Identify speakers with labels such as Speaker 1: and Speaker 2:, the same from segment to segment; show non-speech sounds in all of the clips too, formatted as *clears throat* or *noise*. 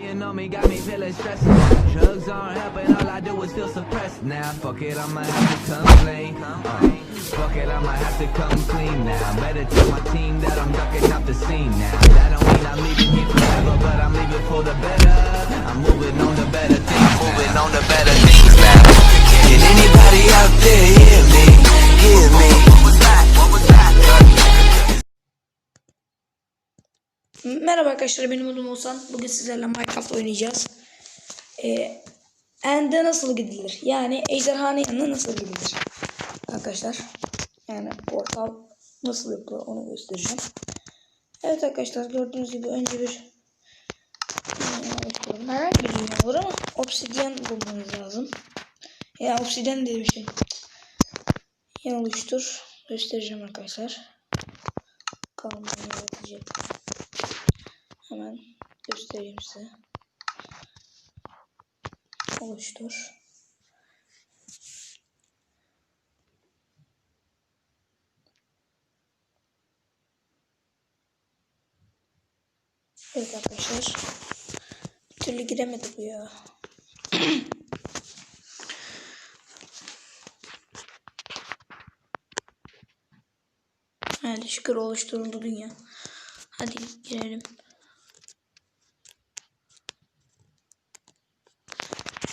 Speaker 1: You know me, got me feeling stressed. Drugs aren't helping, all I do is feel suppressed. Now, fuck it, I'ma have to complain. Uh, fuck it, I'ma have to come clean now. Better tell my team that I'm ducking out the scene now. That don't mean I'm leaving forever, but I'm leaving for the better. I'm moving on better things. Moving on better things now. Can anybody out there
Speaker 2: Merhaba arkadaşlar benim adım Oğuzhan. Bugün sizlerle Minecraft oynayacağız. Ee, End'e nasıl gidilir? Yani ejderhanın yanına nasıl gidilir? Arkadaşlar. Yani portal nasıl yapılır onu göstereceğim. Evet arkadaşlar gördüğünüz gibi önce bir herhangi bir dünya olur ama obsidyen bulmanız lazım. Ya obsidyen demişim. Yan oluştur. Göstereceğim arkadaşlar. Ne yaratacak. Hemen göstereyim size. Oluştur. Evet arkadaşlar. Bir türlü giremedi bu ya. *clears throat* Hadi şükür oluşturuldu dünya. Hadi girelim.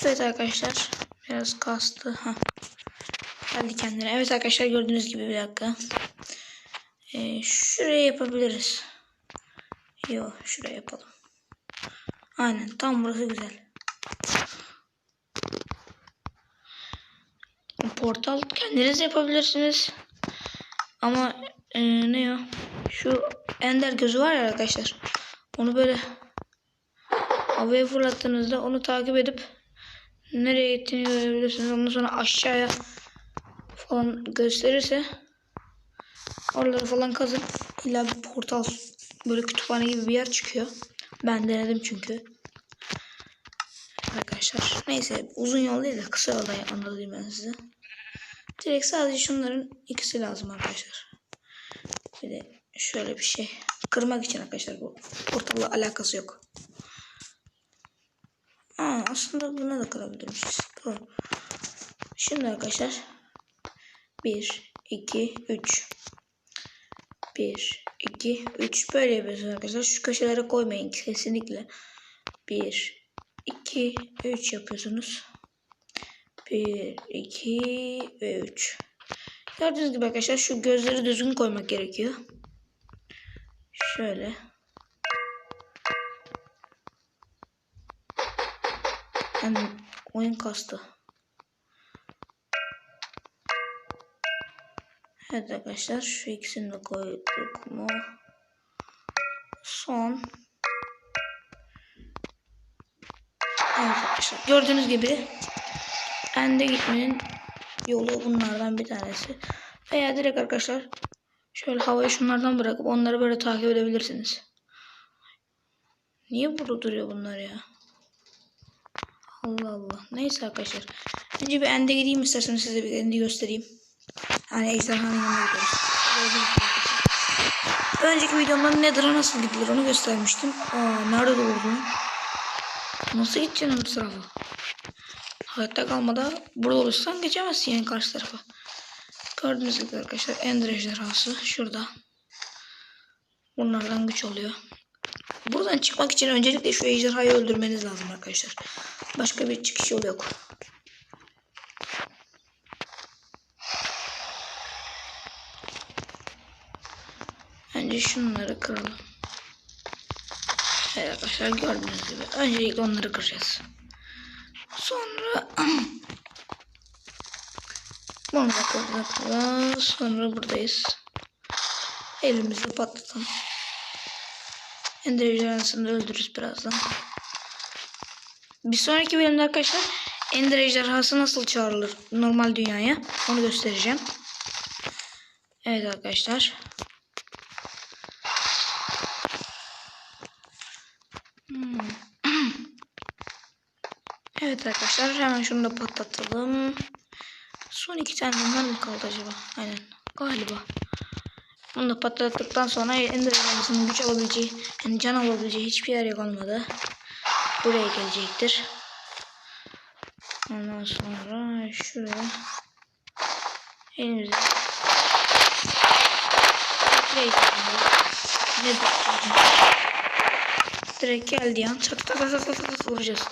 Speaker 2: Evet arkadaşlar. Biraz kastı. Ha. Geldi kendine. Evet arkadaşlar gördüğünüz gibi bir dakika. Ee, şuraya yapabiliriz. Yok şuraya yapalım. Aynen tam burası güzel. Portal kendiniz yapabilirsiniz. Ama e, ne o? Şu ender gözü var ya arkadaşlar. Onu böyle havaya fırlattığınızda onu takip edip nereye gittiğini görebilirsiniz. Ondan sonra aşağıya falan gösterirse oraları falan kazın. İlla bir portal böyle kütüphane gibi bir yer çıkıyor. Ben denedim çünkü. Arkadaşlar neyse uzun yol değil de kısa yolda anlatayım ben size. Direkt sadece şunların ikisi lazım arkadaşlar. Bir de şöyle bir şey. Kırmak için arkadaşlar bu. Portalla alakası yok. Aa, aslında buna da kırabilirmişiz. Doğru. Şimdi arkadaşlar 1, 2, 3 1, 2, 3 böyle yapıyorsunuz arkadaşlar. Şu köşelere koymayın kesinlikle. 1, 2, 3 yapıyorsunuz. 1, 2 ve 3. Gördüğünüz gibi arkadaşlar şu gözleri düzgün koymak gerekiyor. Şöyle. Yani oyun kastı. Evet arkadaşlar şu ikisini de koyduk mu? Son. Evet arkadaşlar gördüğünüz gibi ende gitmenin yolu bunlardan bir tanesi. Veya direkt arkadaşlar şöyle havaya şunlardan bırakıp onları böyle takip edebilirsiniz. Niye burada duruyor bunlar ya? Allah Allah. Neyse arkadaşlar. Önce bir ende gideyim isterseniz size bir endi göstereyim. Yani ejderhanın yanına. Önceki videomda Nether'a nasıl gidilir onu göstermiştim. Aa nerede doğru? Nasıl gideceksin bu tarafa? Hayatta kalmada burada olursan geçemezsin yani karşı tarafa. Gördüğünüz gibi arkadaşlar Ender ejderhası şurada. Bunlardan güç oluyor. Buradan çıkmak için öncelikle şu ejderhayı öldürmeniz lazım arkadaşlar. Başka bir çıkış yolu yok. Önce şunları kıralım. Evet arkadaşlar gördüğünüz gibi. Öncelikle onları kıracağız. Sonra *clears throat* bunu da kırdık. Sonra buradayız. Elimizle patlatalım. Ender ejderhasını öldürürüz birazdan. Bir sonraki bölümde arkadaşlar Ender ejderhası nasıl çağrılır normal dünyaya onu göstereceğim. Evet arkadaşlar. Evet arkadaşlar hemen şunu da patlatalım. Son iki tane bunlar mı kaldı acaba? Aynen galiba. Bunu da patlattıktan sonra Ender ejderhasının güç alabileceği, yani can alabileceği hiçbir yer kalmadı. buraya gelecektir. Ondan sonra şuraya elimizi ne Direkt geldiği an çat tak tak tak tak vuracağız.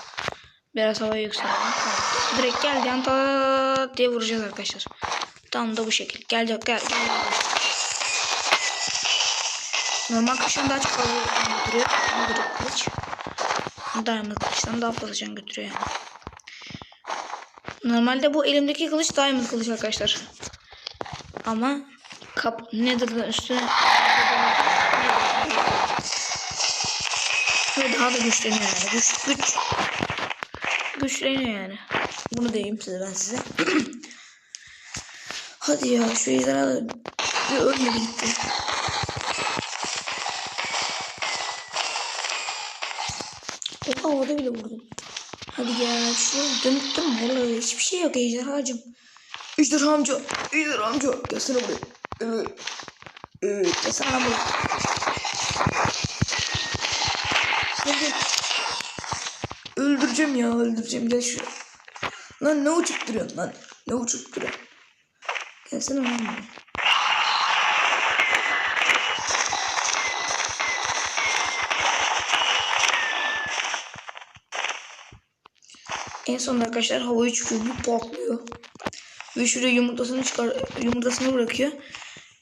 Speaker 2: Biraz havaya yükseltelim. Tamam. Direkt geldiği an tak diye vuracağız arkadaşlar. Tam da bu şekil. Gelecek gel. gel. Normal kılıçtan daha çok fazla can götürüyor. Ama bu da kılıç. Diamond kılıçtan daha fazla can götürüyor yani. Normalde bu elimdeki kılıç diamond kılıç arkadaşlar. Ama kap nether'dan üstüne ve daha da güçleniyor yani. Güç, güç. Güçleniyor yani. Bunu diyeyim size ben size. *clears throat* Hadi ya şu ejderha da ölmedi gitti. Havada bile vurdum. Hadi gel şuraya dönüttüm. Vallahi hiçbir şey yok ejderhacım. Ejderha amca. Ejderha amca. Gelsene buraya. Buraya. Ee, gelsene buraya. Gel. Öldüreceğim ya öldüreceğim. Gel şuraya. Lan ne uçup duruyorsun lan? Ne uçup duruyorsun? Gelsene buraya. En son arkadaşlar havaya çıkıyor bir patlıyor. Ve şuraya yumurtasını çıkar yumurtasını bırakıyor.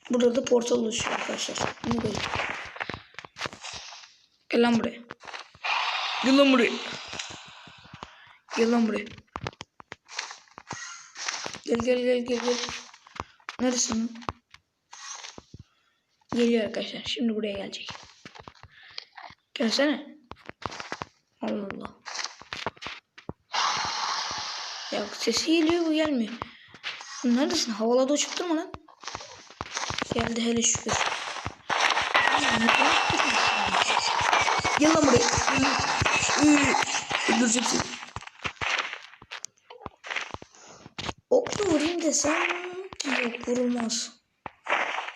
Speaker 2: Burada da portal oluşuyor arkadaşlar. Bunu böyle. Gel lan buraya. Gel lan buraya. Gel lan buraya. Gel gel gel gel gel. Neresin? Geliyor arkadaşlar. Şimdi buraya gelecek. Gelsene. Allah Allah. Ya sesi geliyor bu gelmiyor. Neredesin? Havalarda uçup durma lan. Geldi hele şükür. Gel lan buraya. Seni. Okla vurayım desem yok vurulmaz.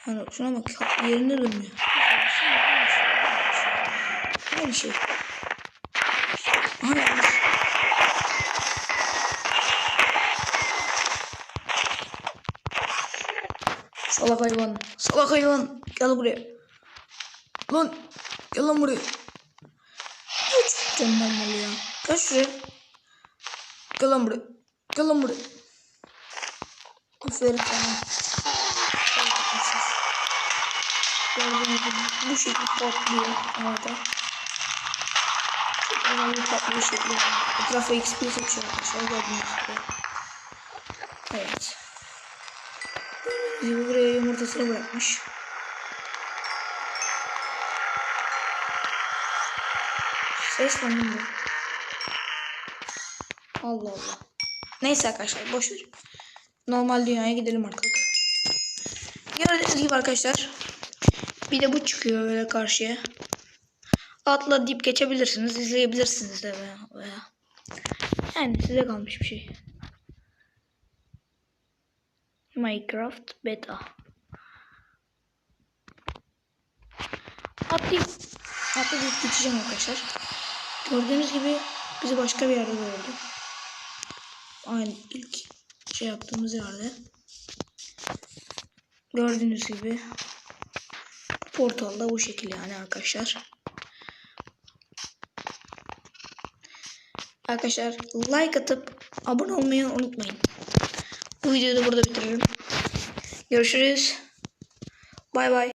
Speaker 2: Yani şuna bak yerine dönmüyor. Aynı şey. Aha yanlış. Salak hayvan. Salak hayvan. Gel buraya. Lan. Gel lan buraya. Geç. Canım malı ya. Gel şuraya. Gel lan buraya. Gel lan buraya. Aferin sana. Bu şekilde patlıyor havada. Çok önemli patlıyor şekli. Etrafa XP seçiyor arkadaşlar. Gördüğünüz gibi. Evet. Gibi buraya yumurtasını bırakmış. Ses lan bu. Allah Allah. Neyse arkadaşlar boş. Normal dünyaya gidelim artık. Gördüğünüz gibi arkadaşlar. Bir de bu çıkıyor böyle karşıya. Atla deyip geçebilirsiniz. izleyebilirsiniz de veya. Yani size kalmış bir şey. Minecraft beta. Atlayıp atlayıp geçeceğim arkadaşlar. Gördüğünüz gibi bizi başka bir yerde gördü. Aynı ilk şey yaptığımız yerde. Gördüğünüz gibi portalda bu şekilde yani arkadaşlar. Arkadaşlar like atıp abone olmayı unutmayın. Bu videoyu da burada bitiririm. Görüşürüz. Bay bay.